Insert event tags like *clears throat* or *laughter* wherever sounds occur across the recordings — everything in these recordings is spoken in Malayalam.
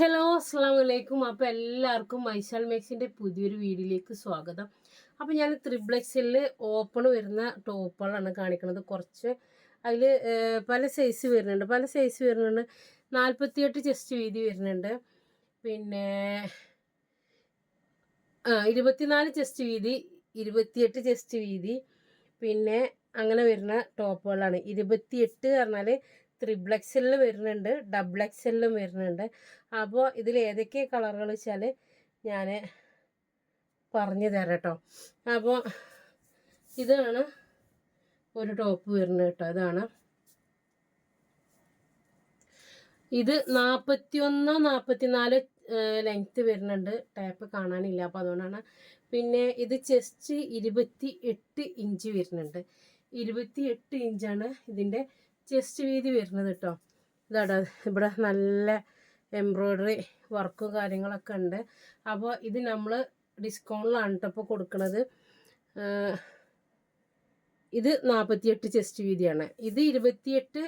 ഹലോ അസ്സാം വലൈക്കും അപ്പോൾ എല്ലാവർക്കും മൈശാൽ മേക്സിന്റെ പുതിയൊരു വീഡിയോയിലേക്ക് സ്വാഗതം. അപ്പോൾ ഞാൻ ത്രിബ്ലക്സിൽ ഓപ്പൺ വരുന്ന ടോപ്പുകളാണ് കാണിക്കുന്നത്. കുറച്ച് അതിൽ പല സൈസ് വരുന്നുണ്ട്. പല സൈസ് വരുന്നുണ്ട്. നാൽപ്പത്തിയെട്ട് ചെസ്റ്റ് വീതി വരുന്നുണ്ട്. പിന്നെ ഇരുപത്തിനാല് ചെസ്റ്റ് വീതി ഇരുപത്തിയെട്ട് ചെസ്റ്റ് വീതി. പിന്നെ അങ്ങനെ വരുന്ന ടോപ്പുകളാണ്. ഇരുപത്തിയെട്ട് പറഞ്ഞാൽ ത്രിബിൾ എക്സലിൽ വരുന്നുണ്ട് ഡബിൾ എക്സലിലും വരുന്നുണ്ട്. അപ്പോൾ ഇതിൽ ഏതൊക്കെ കളറുകൾ വെച്ചാൽ ഞാൻ പറഞ്ഞു തരാം കേട്ടോ അപ്പോൾ ഇതാണ് ഒരു ടോപ്പ് വരുന്നത് കേട്ടോ ഇതാണ് ഇത് നാൽപ്പത്തി ഒന്നോ നാൽപ്പത്തി നാല് ലെങ്ത്ത് വരുന്നുണ്ട്. ടാപ്പ് കാണാനില്ല. അപ്പോൾ അതുകൊണ്ടാണ് പിന്നെ ഇത് ചെസ്റ്റ് ഇരുപത്തി എട്ട് ഇഞ്ച് വരുന്നുണ്ട്. ഇരുപത്തി എട്ട് ഇഞ്ചാണ് ഇതിന്റെ ചെസ്റ്റ് വീതി വരുന്നത് കേട്ടോ ഇതാടാ ഇവിടെ നല്ല എംബ്രോയ്ഡറി വർക്കും കാര്യങ്ങളൊക്കെ ഉണ്ട്. അപ്പോൾ ഇത് നമ്മൾ ഡിസ്കൗണ്ടിലാണ് കേട്ടോ ഇപ്പോൾ കൊടുക്കുന്നത് ഇത് നാൽപ്പത്തിയെട്ട് ചെസ്റ്റ് വീതിയാണ്. ഇത് ഇരുപത്തിയെട്ട്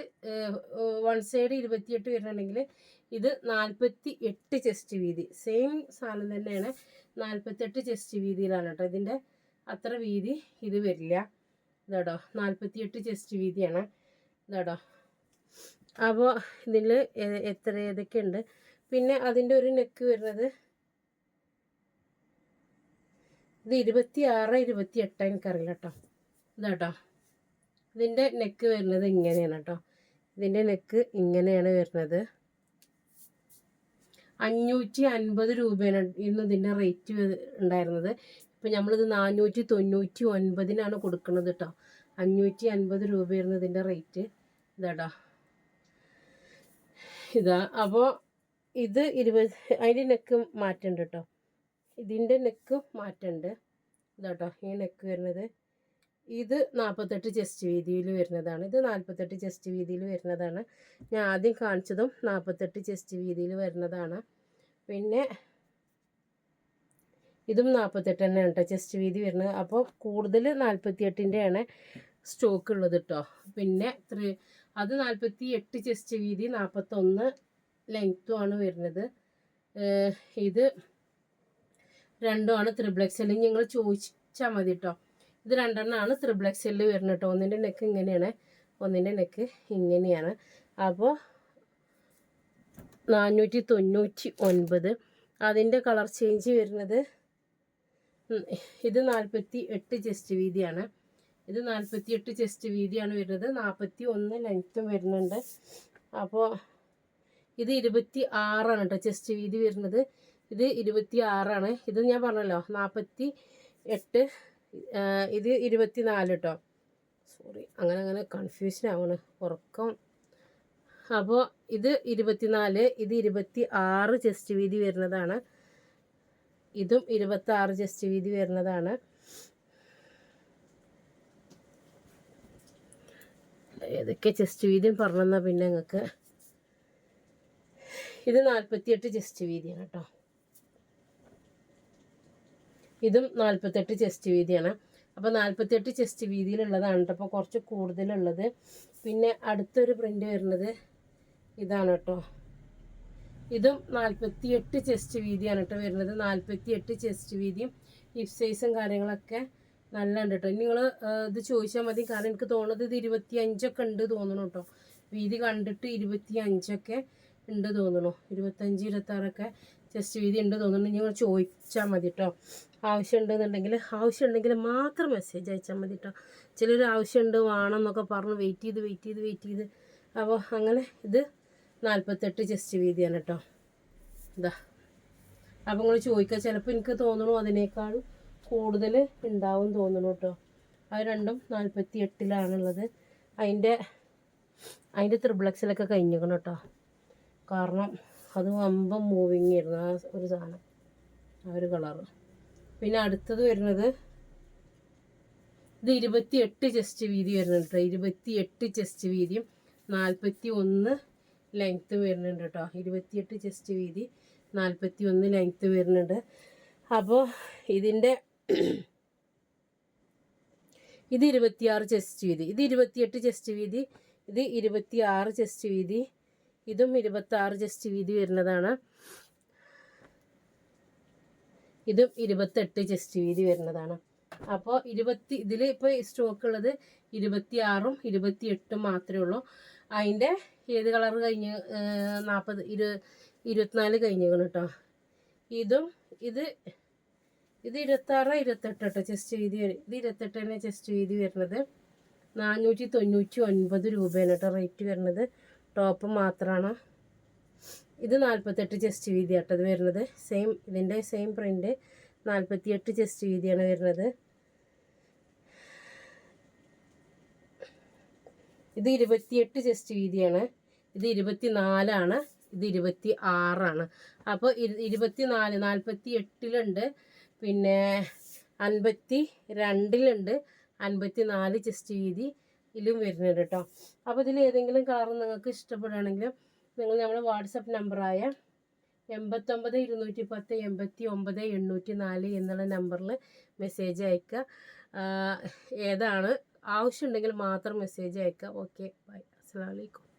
വൺ സൈഡ് ഇരുപത്തിയെട്ട് വരുന്നുണ്ടെങ്കിൽ ഇത് നാൽപ്പത്തി എട്ട് ചെസ്റ്റ് വീതി. സെയിം സാധനം തന്നെയാണ്. നാൽപ്പത്തെട്ട് ചെസ്റ്റ് വീതിയിലാണ് കേട്ടോ ഇതിന്റെ അത്ര വീതി ഇത് വരില്ല. ഇതാടോ നാൽപ്പത്തിയെട്ട് ചെസ്റ്റ് വീതിയാണ്. ഇതാടോ. അപ്പോൾ ഇതിൽ എത്ര ഏതൊക്കെ ഉണ്ട്? പിന്നെ അതിന്റെ ഒരു നെക്ക് വരുന്നത് ഇത് ഇരുപത്തി ആറ് ഇരുപത്തി എട്ട് എനിക്കറിയില്ല കേട്ടോ. ഇതാട്ടോ. ഇതിന്റെ നെക്ക് വരുന്നത് ഇങ്ങനെയാണ് കേട്ടോ. ഇതിന്റെ നെക്ക് ഇങ്ങനെയാണ് വരുന്നത്. അഞ്ഞൂറ്റി അൻപത് രൂപയാണ് ഇന്ന് ഇതിന്റെ റേറ്റ് ഉണ്ടായിരുന്നത്. ഇപ്പം നമ്മളിത് നാനൂറ്റി തൊണ്ണൂറ്റി ഒൻപതിനാണ് കൊടുക്കുന്നത് കേട്ടോ. അഞ്ഞൂറ്റി അൻപത് രൂപയായിരുന്നു ഇതിന്റെ റേറ്റ് ഇതാട്ടോ ഇതാ അപ്പോൾ ഇത് ഇരുപത് അതിന്റെ നെക്ക് മാറ്റുണ്ട് കേട്ടോ ഇതിന്റെ നെക്ക് മാറ്റുണ്ട്. ഇതാട്ടോ ഈ നെക്ക് വരുന്നത്. ഇത് നാൽപ്പത്തെട്ട് ചെസ്റ്റ് വീതിയിൽ വരുന്നതാണ്. ഇത് നാൽപ്പത്തെട്ട് ചെസ്റ്റ് വീതിയിൽ വരുന്നതാണ്. ഞാൻ ആദ്യം കാണിച്ചതും നാൽപ്പത്തെട്ട് ചെസ്റ്റ് വീതിയിൽ വരുന്നതാണ്. പിന്നെ ഇതും നാൽപ്പത്തെട്ട് തന്നെയാണ് കേട്ടോ ചെസ്റ്റ് വീതി വരുന്നത്. അപ്പോൾ കൂടുതൽ നാൽപ്പത്തിയെട്ടിന്റെയാണ് സ്റ്റോക്ക് ഉള്ളത് കേട്ടോ പിന്നെ ത്രീ അത് നാൽപ്പത്തി എട്ട് ചെസ്റ്റ് വീതി നാൽപ്പത്തൊന്ന് ലെങ്ത്തും ആണ് വരുന്നത്. ഇത് രണ്ടുമാണ് ത്രിബിൾ എക്സൽ നിങ്ങൾ ചോദിച്ചാൽ മതി കേട്ടോ ഇത് രണ്ടെണ്ണമാണ് ത്രിബിൾ എക്സലിൽ വരുന്നത് കേട്ടോ ഒന്നിന്റെ നെക്ക് ഇങ്ങനെയാണ്. ഒന്നിന്റെ നെക്ക് ഇങ്ങനെയാണ്. അപ്പോൾ നാനൂറ്റി തൊണ്ണൂറ്റി ഒൻപത് അതിന്റെ കളർ ചേഞ്ച് വരുന്നത് ഇത് നാൽപ്പത്തി എട്ട് ചെസ്റ്റ് വീതിയാണ്. ഇത് നാൽപ്പത്തി എട്ട് ചെസ്റ്റ് വീതിയാണ് വരുന്നത്. നാൽപ്പത്തി ഒന്ന് ലെങ്ത്തും വരുന്നുണ്ട്. അപ്പോൾ ഇത് ഇരുപത്തി ആറാണ് കേട്ടോ ചെസ്റ്റ് വീതി വരുന്നത്. ഇത് ഇരുപത്തി ആറാണ് ഇത് ഞാൻ പറഞ്ഞല്ലോ നാൽപ്പത്തി എട്ട് ഇത് ഇരുപത്തി നാല് കേട്ടോ സോറി അങ്ങനെ അങ്ങനെ കൺഫ്യൂഷൻ ആവണ് ഉറക്കം. അപ്പോൾ ഇത് ഇരുപത്തിനാല് ഇത് ഇരുപത്തി ആറ് ചെസ്റ്റ് വീതി വരുന്നതാണ്. ഇതും ഇരുപത്തി ആറ് ചെസ്റ്റ് വീതി വരുന്നതാണ്. ഏതൊക്കെ ചെസ്റ്റ് വീതിയും പറഞ്ഞെന്നാൽ പിന്നെ നിങ്ങൾക്ക് ഇത് നാൽപ്പത്തിയെട്ട് ചെസ്റ്റ് വീതിയാണ് കേട്ടോ ഇതും നാൽപ്പത്തെട്ട് ചെസ്റ്റ് വീതിയാണ്. അപ്പോൾ നാൽപ്പത്തെട്ട് ചെസ്റ്റ് വീതിയിലുള്ളതാണ് കേട്ടോ അപ്പോൾ കുറച്ച് കൂടുതലുള്ളത്. പിന്നെ അടുത്തൊരു പ്രിന്റ് വരുന്നത് ഇതാണ് കേട്ടോ ഇതും നാൽപ്പത്തി എട്ട് ചെസ്റ്റ് വീതിയാണ് കേട്ടോ വരുന്നത്. നാൽപ്പത്തി എട്ട് ചെസ്റ്റ് വീതിയും ഹിപ് സൈസും കാര്യങ്ങളൊക്കെ നല്ല ഉണ്ട് കേട്ടോ നിങ്ങൾ ഇത് ചോദിച്ചാൽ മതി. കാരണം എനിക്ക് തോന്നുന്നത് ഇത് ഇരുപത്തി അഞ്ചൊക്കെ ഉണ്ട് തോന്നണം കേട്ടോ വീതി കണ്ടിട്ട് ഇരുപത്തി അഞ്ചൊക്കെ ഉണ്ട് തോന്നണു. ഇരുപത്തഞ്ച് ഇരുപത്താറൊക്കെ ജസ്റ്റ് വീതി ഉണ്ട് തോന്നുന്നു നിങ്ങൾ ചോദിച്ചാൽ മതി കേട്ടോ ആവശ്യമുണ്ടെന്നുണ്ടെങ്കിൽ ആവശ്യമുണ്ടെങ്കിൽ മാത്രം മെസ്സേജ് അയച്ചാൽ മതി കേട്ടോ ചിലർ ആവശ്യമുണ്ട് വേണം എന്നൊക്കെ പറഞ്ഞ് വെയിറ്റ് ചെയ്ത് വെയിറ്റ് ചെയ്ത് വെയിറ്റ് ചെയ്ത്. അപ്പോൾ അങ്ങനെ ഇത് നാൽപ്പത്തെട്ട് ജസ്റ്റ് വീതിയാണ് കേട്ടോ ഇതാ അപ്പോൾ നിങ്ങൾ ചോദിക്കുക ചിലപ്പോൾ എനിക്ക് തോന്നണു അതിനേക്കാൾ കൂടുതൽ ഉണ്ടാവും തോന്നണു കേട്ടോ അത് രണ്ടും നാൽപ്പത്തി എട്ടിലാണുള്ളത് അതിന്റെ അതിന്റെ ത്രിബ്ലക്സിലൊക്കെ കഴിഞ്ഞിരിക്കണം കേട്ടോ കാരണം അത് വമ്പം മൂവിങ് ആയിരുന്നു ആ ഒരു സാധനം ആ ഒരു കളറ് പിന്നെ അടുത്തത് വരുന്നത് ഇത് ഇരുപത്തി എട്ട് ചെസ്റ്റ് വീതി വരുന്നുണ്ട് കേട്ടോ ഇരുപത്തി എട്ട് ചെസ്റ്റ് വീതിയും നാൽപ്പത്തി ഒന്ന് ലെങ്ത്ത് വരുന്നുണ്ട് കേട്ടോ ഇരുപത്തിയെട്ട് ചെസ്റ്റ് വീതി നാൽപ്പത്തി ഒന്ന് ലെങ്ത്ത് വരുന്നുണ്ട്. അപ്പോൾ ഇതിന്റെ *clears throat* ഇത് ഇരുപത്തിയാറ് ചെസ്റ്റ് വീതി. ഇത് ഇരുപത്തിയെട്ട് ചെസ്റ്റ് വീതി. ഇത് ഇരുപത്തി ആറ് ചെസ്റ്റ് വീതി. ഇതും ഇരുപത്തി ആറ് ചെസ്റ്റ് വീതി വരുന്നതാണ്. ഇതും ഇരുപത്തെട്ട് ചെസ്റ്റ് വീതി വരുന്നതാണ്. അപ്പോൾ ഇരുപത്തി ഇതിൽ ഇപ്പോൾ സ്റ്റോക്ക് ഉള്ളത് ഇരുപത്തി ആറും ഇരുപത്തി എട്ടും മാത്രമേ ഉള്ളൂ. അതിന്റെ ഏത് കളർ കഴിഞ്ഞ് നാൽപ്പത് ഇരു ഇരുപത്തിനാല് കഴിഞ്ഞേക്കണം കേട്ടോ ഇതും ഇത് ഇത് ഇരുപത്താറ് ഇരുപത്തെട്ട് കേട്ടോ ചെസ്റ്റ് വരും. ഇത് ഇരുപത്തെട്ട് തന്നെ ചെസ്റ്റ് വീതി വരുന്നത് നാനൂറ്റി തൊണ്ണൂറ്റി ഒൻപത് രൂപയാണ് കേട്ടോ റേറ്റ് വരുന്നത്. ടോപ്പ് മാത്രമാണ് ഇത് നാൽപ്പത്തെട്ട് ചെസ്റ്റ് വീതി കേട്ടോ വരുന്നത്. സെയിം ഇതിന്റെ സെയിം പ്രിന്റ് നാൽപ്പത്തിയെട്ട് ചെസ്റ്റ് വീതിയാണ് വരുന്നത്. ഇത് ഇരുപത്തിയെട്ട് ചെസ്റ്റ് വീതിയാണ് ഇത് ഇരുപത്തി നാലാണ് ഇത് ഇരുപത്തി ആറാണ് അപ്പോൾ ഇരുപത്തി നാല് നാൽപ്പത്തി എട്ടിലുണ്ട് പിന്നെ അൻപത്തി രണ്ടിലുണ്ട്. അൻപത്തി നാല് ചെസ്റ്റ് വീതി ഇതിലും വരുന്നുണ്ട് കേട്ടോ അപ്പോൾ ഇതിൽ ഏതെങ്കിലും കളർ നിങ്ങൾക്ക് ഇഷ്ടപ്പെടുകയാണെങ്കിൽ നിങ്ങൾ നമ്മുടെ വാട്സപ്പ് നമ്പറായ എൺപത്തൊമ്പത് ഇരുന്നൂറ്റി പത്ത് എൺപത്തി ഒമ്പത് എണ്ണൂറ്റി നാല് എന്നുള്ള നമ്പറിൽ മെസ്സേജ് അയക്കുക ഏതാണ്? ആവശ്യമുണ്ടെങ്കിൽ മാത്രം മെസ്സേജ് അയക്കുക. ഓക്കെ ബൈ അസ്സാം വലൈക്കും